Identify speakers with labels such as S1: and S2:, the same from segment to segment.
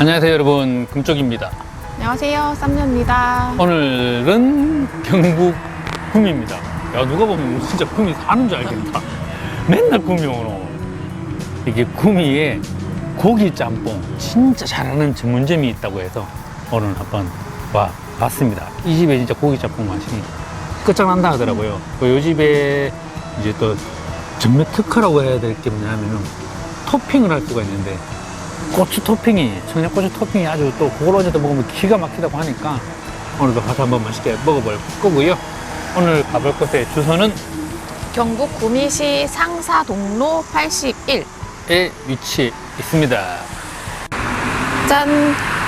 S1: 안녕하세요 여러분. 금쪽입니다.
S2: 안녕하세요, 쌈녀입니다.
S1: 오늘은 경북 구미입니다. 야 누가 보면 진짜 구미 사는 줄 알겠다. 맨날 구미 오노 이게 구미에 고기 짬뽕 진짜 잘하는 전문점이 있다고 해서 오늘 한번 와 봤습니다. 이 집에 진짜 고기 짬뽕 맛이 끝장난다 하더라고요. 그 요 집에 이제 또 전매 특허라고 해야 될 게 뭐냐면은 토핑을 할 수가 있는데 고추 토핑이 청양고추 토핑이 아주 또 그걸 어제도 먹으면 기가 막히다고 하니까 오늘도 가서 한번 맛있게 먹어볼 거고요. 오늘 가볼 곳의 주소는?
S2: 경북 구미시 상사동로 81.
S1: 에 위치해 있습니다.
S2: 짠,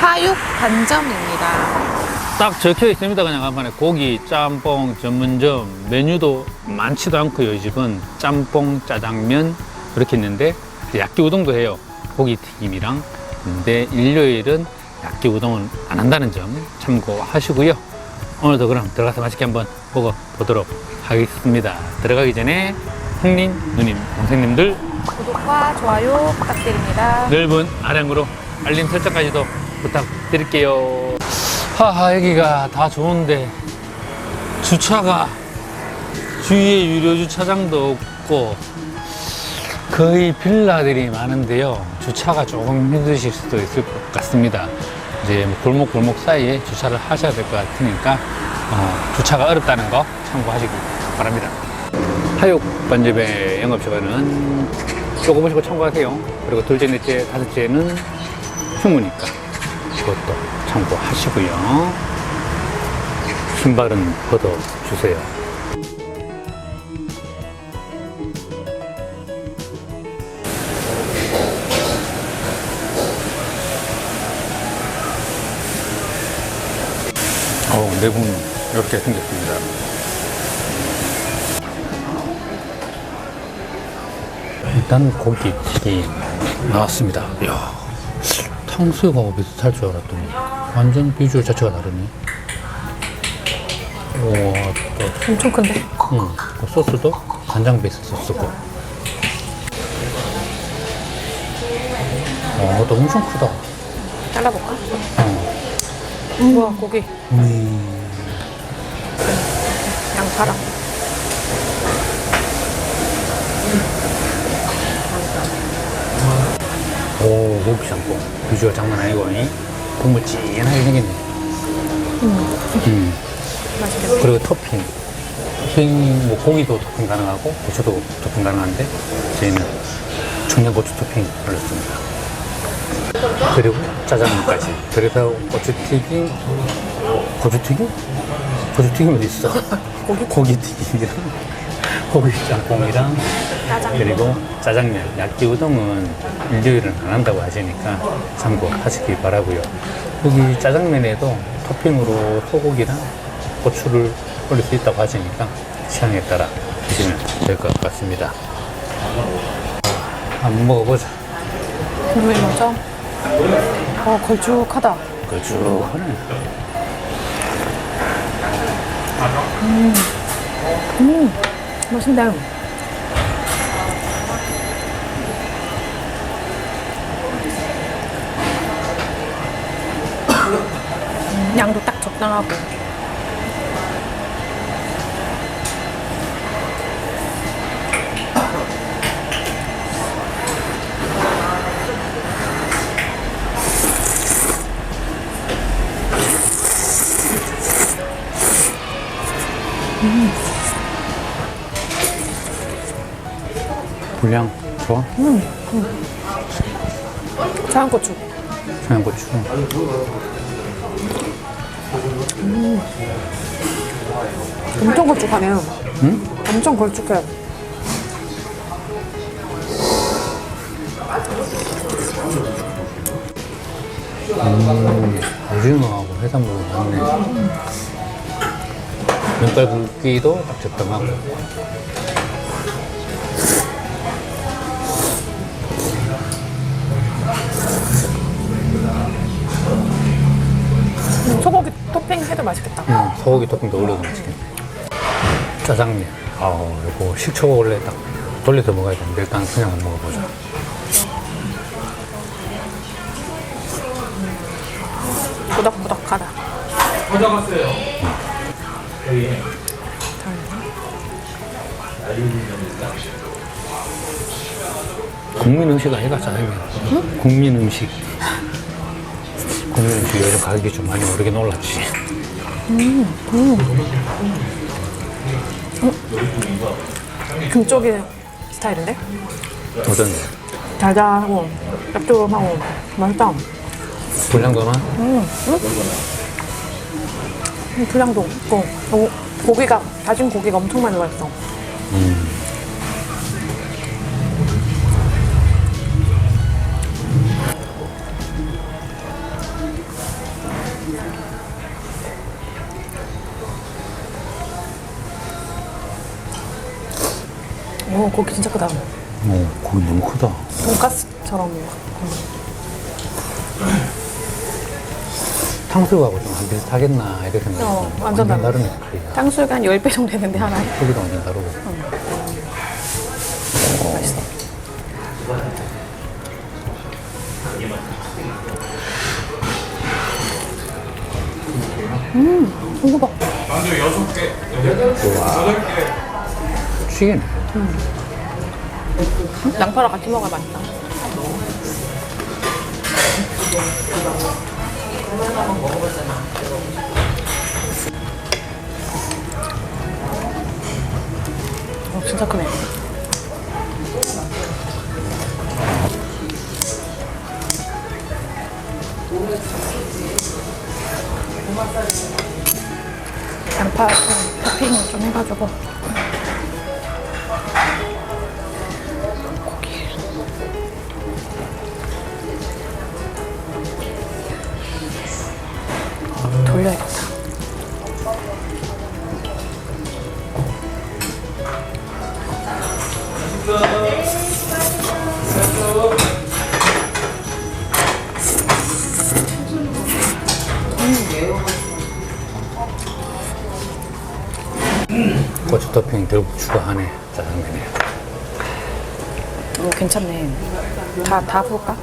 S2: 화육 반점입니다.
S1: 딱 적혀 있습니다. 그냥 간판에 고기 짬뽕 전문점 메뉴도 많지도 않고요 이 집은. 짬뽕 짜장면 그렇게 있는데 야끼 우동도 해요 고기 튀김이랑 근데 일요일은 야끼 우동은 안 한다는 점 참고하시고요 오늘도 그럼 들어가서 맛있게 한번 먹어보도록 하겠습니다 들어가기 전에 형님 누님 동생님들
S2: 구독과 좋아요 부탁드립니다.
S1: 넓은 아량으로 알림 설정까지도 부탁드릴게요. 하하, 여기가 다 좋은데 주차가 주위에 유료 주차장도 없고 거의 빌라들이 많은데요. 주차가 조금 힘드실 수도 있을 것 같습니다. 이제 뭐 골목 골목 사이에 주차를 하셔야 될 것 같으니까 어, 주차가 어렵다는 거 참고하시기 바랍니다. 하육 반집의 영업 시간은 조금 보시고 참고하세요. 그리고 둘째, 넷째, 다섯째는 휴무니까 그것도 참고하시고요. 신발은 걷어주세요. 내부는 이렇게 생겼습니다. 일단 고기 튀김 나왔습니다. 이야, 탕수육하고 비슷할 줄 알았더니 완전 비주얼 자체가 다르네. 우와, 또,
S2: 엄청 큰데?
S1: 응, 그 소스도 간장 베이스 소스고. 어, 이것도 엄청 크다.
S2: 잘라볼까?
S1: 어.
S2: 우와, 고기.
S1: 음,
S2: 양파랑.
S1: 오, 고기 짬뽕. 비주얼 장난 아니고, 이 국물 진하게 생겼네. 음.
S2: 맛있겠다.
S1: 그리고 토핑. 토핑, 뭐 고기도 토핑 가능하고, 고추도 토핑 가능한데, 저희는 청양고추 토핑 올렸습니다. 그리고 짜장면까지. 그래서 고추튀김, 고추튀김? 고추튀김 어디 있어? 고기? 고기튀김이랑, 고기 짬뽕이랑,
S2: 짜장.
S1: 그리고 짜장면, 야끼 우동은 일요일은 안 한다고 하시니까 참고하시기 바라고요. 여기 짜장면에도 토핑으로 소고기랑 고추를 올릴 수 있다고 하시니까 취향에 따라 드시면 될 것 같습니다. 한번 먹어보자.
S2: 국물 먼저. 어, 걸쭉하다.
S1: 걸쭉 하네.
S2: 맛있네. 음, 양도 딱 적당하고.
S1: 분량 좋아?
S2: 청양고추.
S1: 청양고추.
S2: 엄청 걸쭉하네요.
S1: 응?
S2: 엄청 걸쭉해요.
S1: 음, 오징어하고 해산물이 많네. 면발 굵기도 딱 적당하고.
S2: 음, 소고기 토핑 해도 맛있겠다.
S1: 음, 소고기 토핑도 올려도 맛있겠네. 짜장면. 아우, 이거 식초 원래 딱 돌려서 먹어야 되는데 일단 그냥 먹어보자.
S2: 꾸덕꾸덕하다.
S1: 가져갔어요. 여기. 국민 음식 아이가 짜장면. 국민 음식. 국민 음식 요즘 가격이 좀 많이 오르긴 올랐지.
S2: 금쪽이 스타일인데?
S1: 어떤
S2: 달달하고 짭조름하고 맛있다.
S1: 불량도나?
S2: 분량도 있고 고- 고기가 다진 고기가 엄청 많이 들어가 있어. 오 고기 진짜 크다.
S1: 어, 고기 너무 크다.
S2: 돈가스처럼
S1: 탕수육하고 좀 안 비슷하겠나 이렇게 생각했어.
S2: 어, 완전 다르-
S1: 다르네. 크기가.
S2: 탕수육이 한 10배 정도 되는데 하나에.
S1: 크기도 완전 다르고.
S2: 맛있어. 음, 홍구박.
S1: 튀기네.
S2: 양파랑 같이 먹어야 맛있다. 어, 진짜 크네. 양파 토핑 좀 해가지고 돌려야겠다.
S1: 고추 토핑 결국 추가하네. 짜장면에.
S2: 오, 괜찮네. 다, 다 부을까?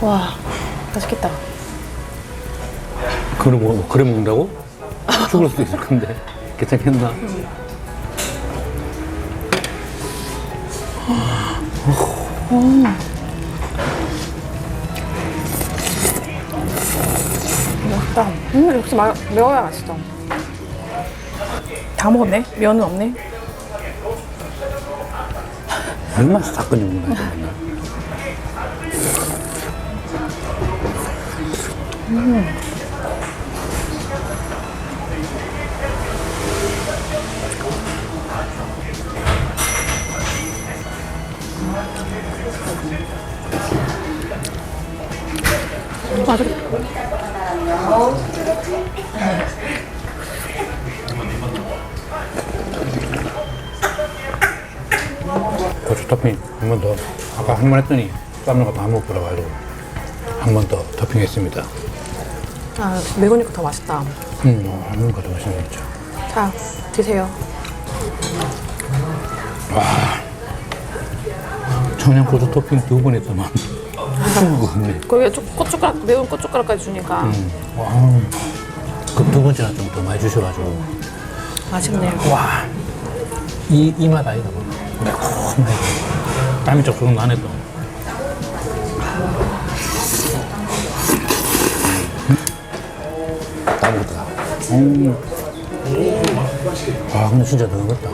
S2: 와, 맛있겠다.
S1: 그래, 뭐, 그래 먹는다고? 죽을 수도 있을 건데. 괜찮겠나?
S2: 맛있다. 음, 역시 마, 매워야 맛있어. 다 먹었네? 면은 없네?
S1: 얼마나 사건이 먹는다, 맨 고추 토핑 한 번 더. 아까 한 번 했더니 쌈는 것도 한번 들어가지고 한 번 더 토핑했습니다.
S2: 아, 매우니까 더 맛있다.
S1: 음, 어, 한번 더 맛있겠죠.
S2: 자, 드세요.
S1: 청양고추 토핑 두 번 했더만.
S2: 거기에 초- 고춧가락, 매운 고춧가락까지 주니까
S1: 와, 그두 번째나 좀 더 많이 주셔가지고
S2: 맛있네.
S1: 와, 이, 이 맛 아니다. 매콤하게. 땀이 조금 나네 또. 다 먹었다. 음. 아, 근데 진짜 맵다.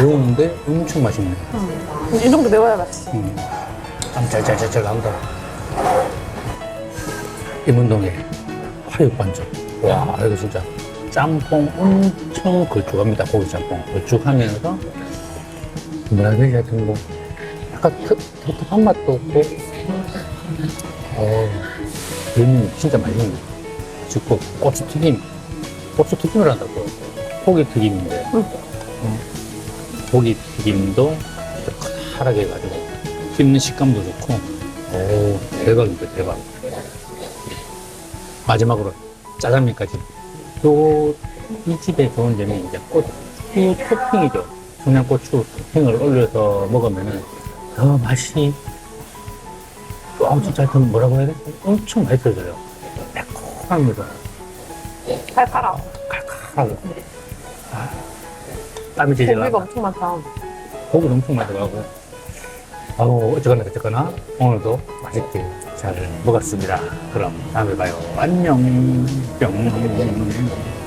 S1: 매운데 엄청 맛있네.
S2: 이 정도 매워야 맛있어.
S1: 땀 짤짤짤짤 나온다. 임운동에 화육반점. 와, 이거 진짜 짬뽕 엄청 걸쭉합니다. 고기 짬뽕. 걸쭉하면서 뭐라 해야 되지? 하여튼 뭐 약간 텁, 텁텁한 맛도 없고 어, 면 진짜 맛있네. 그리고 고추 튀김. 고추 튀김을 한다고. 고기 튀김인데 어, 고기 튀김도 하락해 해가지고 씹는 식감도 좋고 오 대박입니다 대박 마지막으로 짜장면까지 또 이 집의 좋은 점이 이제 고추 토핑이죠 청양고추 토핑을 올려서 먹으면은 더 맛이 아 진짜 하여튼 뭐라고 해야 돼? 엄청 맛있어져요. 매콤합니다.
S2: 칼칼하고.
S1: 칼칼하고. 아, 땀이 나.
S2: 고기가 엄청 많다.
S1: 고기도 엄청 들어가고. 아우, 어쨌거나 어쨌거나 오늘도 맛있게 잘 먹었습니다. 그럼 다음에 봐요. 안녕. 뿅.